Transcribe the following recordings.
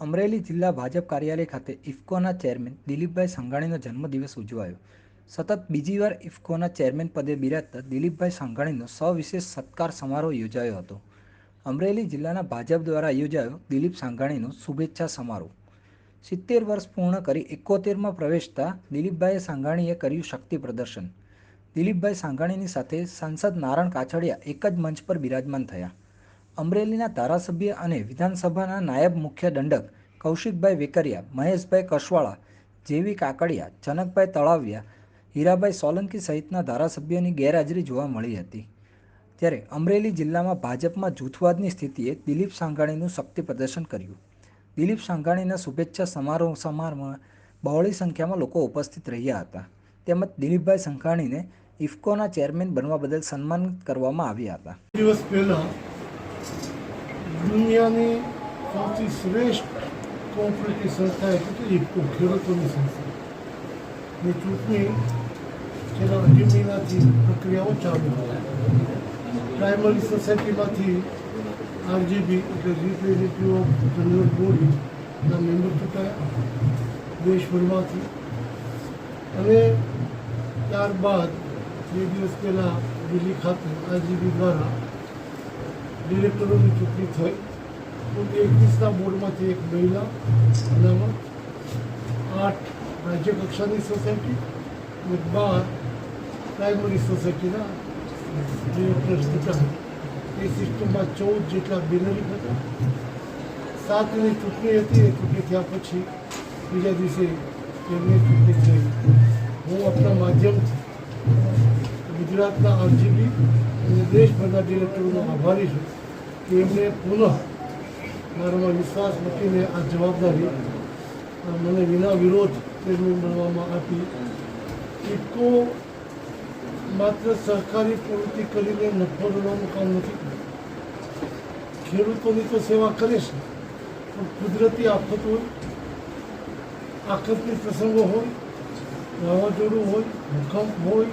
અમરેલી જિલ્લા ભાજપ કાર્યાલય ખાતે ઇફકોના ચેરમેન દિલીપભાઈ સંઘાણીનો જન્મદિવસ ઉજવાયો. સતત બીજી વાર ઇફકોના ચેરમેન પદે બિરાજતા દિલીપભાઈ સંઘાણીનો સવિશેષ સત્કાર સમારોહ યોજાયો હતો. અમરેલી જિલ્લાના ભાજપ દ્વારા યોજાયો દિલીપ સંઘાણીનો શુભેચ્છા સમારોહ. સિત્તેર વર્ષ પૂર્ણ કરી એકોતેરમાં પ્રવેશતા દિલીપભાઈ સાંઘાણીએ કર્યું શક્તિ પ્રદર્શન. દિલીપભાઈ સાંઘાણીની સાથે સાંસદ નારણ કાછડિયા એક જ મંચ પર બિરાજમાન થયા. અમરેલીના ધારાસભ્ય અને વિધાનસભાના નાયબ મુખ્ય દંડક કૌશિકભાઈ વેકરિયા, મહેશભાઈ કશવાળા, જેવી કાકડિયા, જનકભાઈ તળાવિયા, હીરાભાઈ સોલંકી સહિતના ધારાસભ્યોની ગેરહાજરી જોવા મળી હતી. ત્યારે અમરેલી જિલ્લામાં ભાજપમાં જૂથવાદની સ્થિતિએ દિલીપ સાંઘાણીનું શક્તિ પ્રદર્શન કર્યું. દિલીપ સાંઘાણીના શુભેચ્છા સમારોહ સમારોહમાં બહોળી સંખ્યામાં લોકો ઉપસ્થિત રહ્યા હતા. તેમજ દિલીપભાઈ સંઘાણીને ઇફકોના ચેરમેન બનવા બદલ સન્માનિત કરવામાં આવ્યા હતા. દિવસ પહેલા દુનિયાની સૌથી શ્રેષ્ઠ કોઓપરેટિવ સંસ્થા એટલે કે ઇફકો ખેડૂતોની સંસ્થા ની ચૂંટણી છેલ્લા અઢી મહિનાથી પ્રક્રિયાઓ ચાલુ પ્રાઇમરી સોસાયટીમાંથી આરજીબી એટલે રિપ્રેઝેન્ટેટિવ ઓફ જનરલ બોડીના મેમ્બર ચૂંટાયા દેશભરમાંથી અને ત્યારબાદ બે દિવસ પહેલાં દિલ્હી ખાતે આરજીબી દ્વારા ડિરેક્ટરોની ચૂંટણી થઈ. તો એકવીસના બોર્ડમાંથી એક મહિલા અને આઠ રાજ્ય કક્ષાની સોસાયટી અને બાર પ્રાઇમરી સોસાયટીના ડિરેક્ટર્સ હતા. એ સિસ્ટમમાં ચૌદ જેટલા બેનરી હતા. સાતની ચૂંટણી હતી. એ ચૂંટણી થયા પછી બીજા દિવસે એમની ચૂંટણી થઈ. હું આપણા માધ્યમથી ગુજરાતના આરજીબી અને દેશભરના ડિરેક્ટરોનો આભારી છું. એમણે પુનઃ મારામાં વિશ્વાસ મૂકીને આ જવાબદારી મને વિના વિરોધ ચેરમેન મળવામાં આપી ઇફકો માત્ર સહકારી પ્રવૃત્તિ કરીને નફો લેવાનું કામ નથી. ખેડૂતોની તો સેવા કરે છે, પણ કુદરતી આફત હોય આકસ્મિક પ્રસંગો હોય, વાવાઝોડું હોય, ભૂકંપ હોય,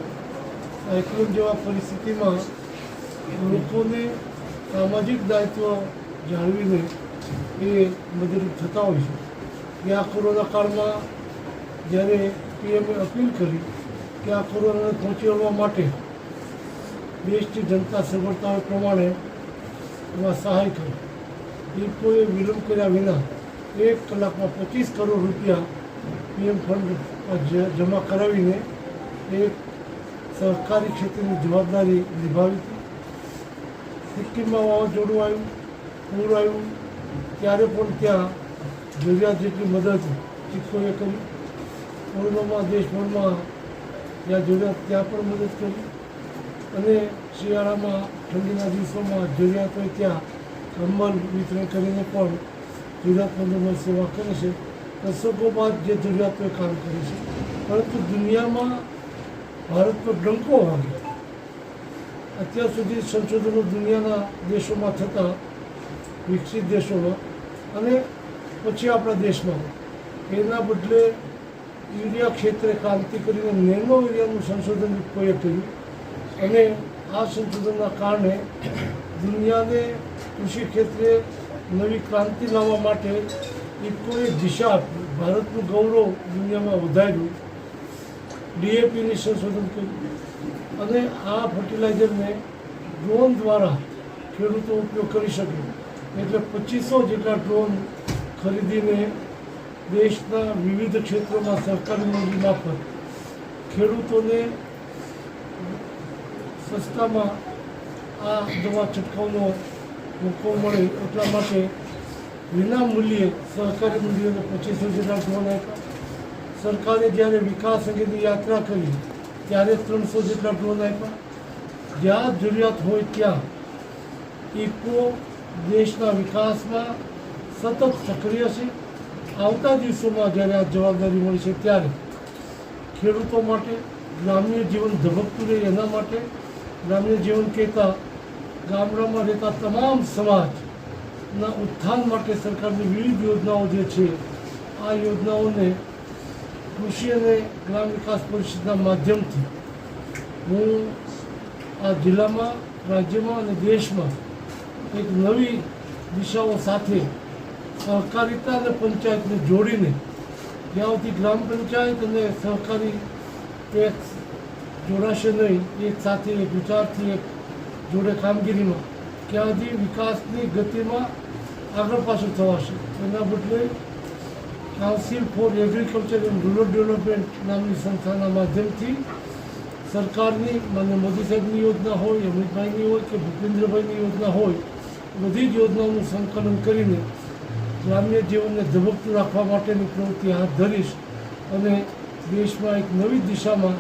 સાયક્લોન જેવા પરિસ્થિતિમાં લોકોને સામાજિક દાયિત્વ જાળવીને એ મદદરૂપ થતા હોય છે. કે આ કોરોના કાળમાં જ્યારે પીએમએ અપીલ કરી કે આ કોરોનાને પહોંચી વળવા માટે દેશની જનતા સગવડતાઓ પ્રમાણે એમાં સહાય કરી. એ વિલંબ કર્યા વિના એક કલાકમાં પચીસ કરોડ રૂપિયા પીએમ ફંડ જમા કરાવીને એક સહકારી ક્ષેત્રની જવાબદારી નિભાવી સિક્કિમમાં વાવાઝોડું આવ્યું, પૂર આવ્યું, ત્યારે પણ ત્યાં જરૂરિયાત જેટલી મદદ શિક્ષકોએ કરી. પૂર્વમાં દેશભરમાં જ્યાં જરૂરિયાત ત્યાં પણ મદદ કરી. અને શિયાળામાં, ઠંડીના દિવસોમાં જરૂરિયાત હોય ત્યાં કંબલ વિતરણ કરીને પણ જરૂરિયાતમંદોમાં સેવા કરે છે. દશકો બાદ જે જરૂરિયાત કામ કરે છે. પરંતુ દુનિયામાં ભારત પર ડંકો વાગે. અત્યાર સુધી સંશોધનો દુનિયાના દેશોમાં થતા વિકસિત દેશોમાં અને પછી આપણા દેશમાં. એના બદલે યુરિયા ક્ષેત્રે ક્રાંતિ કરીને નેનો યુરિયાનું સંશોધન કોઈએ કર્યું અને આ સંશોધનના કારણે દુનિયાને કૃષિ ક્ષેત્રે નવી ક્રાંતિ લાવવા માટે ઇફકોએ દિશા આપી. ભારતનું ગૌરવ દુનિયામાં વધાર્યું. ડીએપીની સંશોધન કર્યું. અને આ ફર્ટિલાઇઝરને ડ્રોન દ્વારા ખેડૂતો ઉપયોગ કરી શકે. એટલે પચીસો જેટલા ડ્રોન ખરીદીને દેશના વિવિધ ક્ષેત્રોમાં સરકારી મંજૂરી મારફત ખેડૂતોને સસ્તામાં આ દવા છંટકાવનો મોકો મળે એટલા માટે વિના મૂલ્યે સહકારી મંડળીઓને પચીસો જેટલા ડ્રોન આપ્યા. સરકારે જ્યારે વિકાસ અંગેની યાત્રા કરી ત્યારે ત્રણસો જેટલા ડ્રોન આપ્યા. જ્યાં જરૂરિયાત હોય ત્યાં ઇફકો દેશના વિકાસમાં સતત સક્રિય છે. આવતા દિવસોમાં જ્યારે આ જવાબદારી મળી છે ત્યારે ખેડૂતો માટે, ગ્રામ્ય જીવન ધબકતું રહે એના માટે, ગ્રામ્ય જીવન કહેતા ગામડામાં રહેતા તમામ સમાજના ઉત્થાન માટે સરકારની વિવિધ યોજનાઓ જે છે, આ યોજનાઓને કૃષિ અને ગ્રામ વિકાસ પરિષદના માધ્યમથી હું આ જિલ્લામાં, રાજ્યમાં અને દેશમાં એક નવી દિશાઓ સાથે સહકારિતા અને પંચાયતને જોડીને જ્યાં સુધી ગ્રામ પંચાયત અને સહકારી ટેક્સ જોડાશે નહીં, એક સાથે એક વિચારથી એક જોડે કામગીરીમાં ક્યાંથી વિકાસની ગતિમાં આગળ પાછળ થવાશે, એના બદલે council for agriculture and rural development નામની સંસ્થાના માધ્યમથી સરકારની, માન્ય મોદી સાહેબની યોજના હોય, અમિતભાઈની હોય કે ભૂપેન્દ્રભાઈની યોજના હોય, બધી જ યોજનાઓનું સંકલન કરીને ગ્રામ્ય જીવનને ધબકતું રાખવા માટેની પ્રવૃત્તિ હાથ ધરીશ અને દેશમાં એક નવી દિશામાં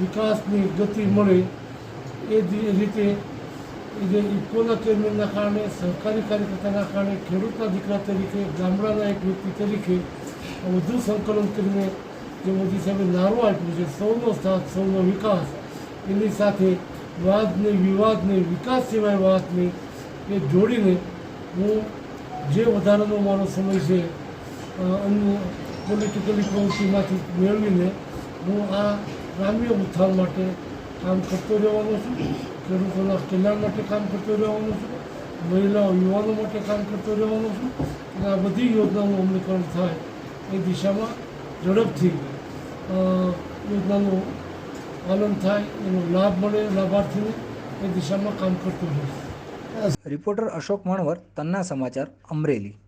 વિકાસની ગતિ મળે એ રીતે જે ઇફકોના ચેરમેનના કારણે સહકારી કાર્યકર્તાના કારણે ખેડૂતના દીકરા તરીકે, ગામડાના એક વ્યક્તિ તરીકે વધુ સંકલન કરીને જે મોદી સાહેબે નારો આપ્યો છે સૌનો સાથ સૌનો વિકાસ એની સાથે વાદને વિવાદને વિકાસ સિવાય વાત નહીં એ જોડીને હું જે વધારાનો મારો સમય છે અન્ય પોલિટિકલી પ્રવૃત્તિમાંથી મેળવીને હું આ ગ્રામ્ય ઉત્થાન માટે કામ કરતો રહેવાનો છું ખેડૂતોના કલ્યાણ માટે કામ કરતો રહેવાનો છું મહિલાઓ યુવાનો માટે કામ કરતો રહેવાનો છું અને આ બધી યોજનાનું અમલીકરણ થાય એ દિશામાં ઝડપથી યોજનાનું પાલન થાય, એનો લાભ મળે, લાભાર્થીને એ દિશામાં કામ કરતું રહીશ રિપોર્ટર અશોક મણવર, તન્ના સમાચાર, અમરેલી.